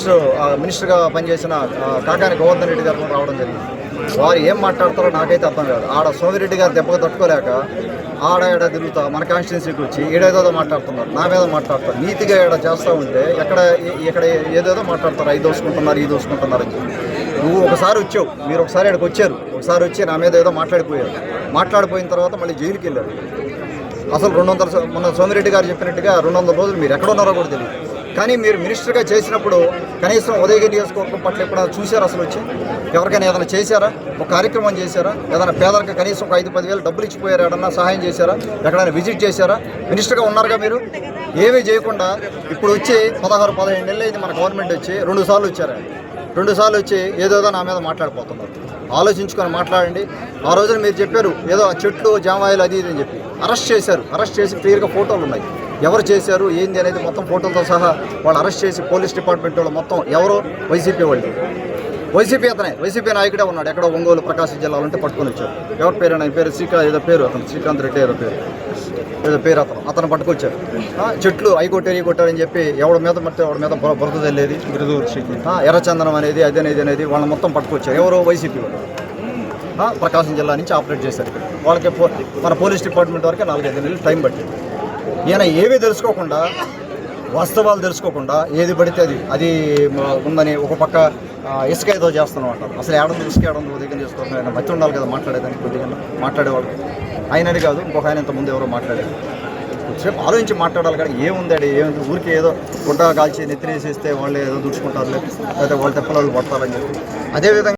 Minister ఆ, మినిస్టర్గా పనిచేసిన కాకాని గోవర్ధన్ రెడ్డి గారు కూడా రావడం జరిగింది. వారు ఏం మాట్లాడతారో నాకైతే అర్థం కాదు. ఆడ సోమిరెడ్డి గారు దెబ్బకు తట్టుకోలేక ఆడ ఏడ తిరుగుతా మన కాన్స్టిట్యున్సీకి వచ్చి ఏడేదో మాట్లాడుతున్నారు నా మీద మాట్లాడతారు నీతిగా ఏడ చేస్తూ ఉంటే ఎక్కడ ఇక్కడ ఏదేదో మాట్లాడతారు ఐదు దోసుకుంటున్నారు ఈ దోసుకుంటున్నారు అని చెప్పి. నువ్వు ఒకసారి వచ్చావు మీరు ఒకసారి ఇక్కడికి వచ్చారు ఒకసారి వచ్చి నా మీద ఏదో మాట్లాడిపోయారు. మాట్లాడిపోయిన తర్వాత మళ్ళీ జైలుకి వెళ్ళారు. అసలు రెండు వందల మొన్న సోమిరెడ్డి గారు చెప్పినట్టుగా రెండు వందల రోజులు మీరు ఎక్కడ ఉన్నారో కూడా తెలియదు. కానీ మీరు మినిస్టర్గా చేసినప్పుడు కనీసం ఉదయగిరి నియోజకవర్గం పట్ల ఎప్పుడైనా చూశారా అసలు వచ్చి? ఎవరికైనా ఏదైనా చేశారా? ఒక కార్యక్రమం చేశారా? ఏదైనా పేదలకు కనీసం ఒక ఐదు పదివేలు డబ్బులు ఇచ్చిపోయారు ఏడన్నా సహాయం చేశారా? ఎక్కడైనా విజిట్ చేశారా? మినిస్టర్గా ఉన్నారుగా మీరు? ఏమీ చేయకుండా ఇప్పుడు వచ్చి పదహారు పదిహేను నెలలు అయింది మన గవర్నమెంట్ వచ్చి రెండు సార్లు వచ్చారు. రెండు సార్లు వచ్చి ఏదోదో నా మీద మాట్లాడిపోతున్నారు. ఆలోచించుకొని మాట్లాడండి. ఆ రోజున మీరు చెప్పారు ఏదో చెట్లు జామాయిలు అది ఇది అని చెప్పి. అరెస్ట్ చేశారు. అరెస్ట్ చేసి క్లియర్గా ఫోటోలు ఉన్నాయి. ఎవరు చేశారు ఏంది అనేది మొత్తం ఫోటోలతో సహా వాళ్ళు అరెస్ట్ చేసి పోలీస్ డిపార్ట్మెంట్ వాళ్ళు మొత్తం ఎవరు? వైసీపీ వాళ్ళు వైసీపీ అతనే. వైసీపీ నాయకుడే ఉన్నాడు. ఎక్కడో ఒంగోలు ప్రకాశం జిల్లాలో అంటే పట్టుకొని వచ్చారు ఎవరి పేరు ఆయన? పేరు శ్రీకా ఏదో పేరు అతను. శ్రీకాంత్ రెడ్డి ఏదో పేరు. ఏదో పేరు అతను. అతను పట్టుకొచ్చారు చెట్లు అయి కొట్టారు ఈ అని చెప్పి ఎవడి మీద పడితే ఎవడి మీద బురద తెలియదు ఎర్రచందనం అనేది అది అనేది వాళ్ళని మొత్తం పట్టుకొచ్చారు. ఎవరో వైసీపీ వాళ్ళు. ప్రకాశం జిల్లా నుంచి ఆపరేట్ చేశారు. వాళ్ళకి పో- మన పోలీస్ డిపార్ట్మెంట్ వరకు నాలుగైదు నెలలు టైం పట్టింది. ఈయన ఏవి తెలుసుకోకుండా వాస్తవాలు తెలుసుకోకుండా ఏది పడితే అది అది ఉందని ఒక పక్క ఇసుక ఏదో చేస్తున్నాం అంటారు అసలు ఏడంది ఇసుక ఏడంది ఉదయం చేసుకోవడం ఆయన మధ్య ఉండాలి కదా మాట్లాడేదానికి కొద్దిగా మాట్లాడేవాడు ఆయనని కాదు ఇంకొక ఆయన ఇంత ముందు ఎవరో మాట్లాడారు. సేపు ఆలోచించి మాట్లాడాలి కానీ ఏముంది అడి ఏముంది? ఊరికి ఏదో గుడ్డ కాల్చి నెత్తినేసేస్తే వాళ్ళు ఏదో దుడుచుకుంటారు లేకపోతే వాళ్ళు తెప్పలు వాళ్ళు పడతారని చెప్పి. అదేవిధంగా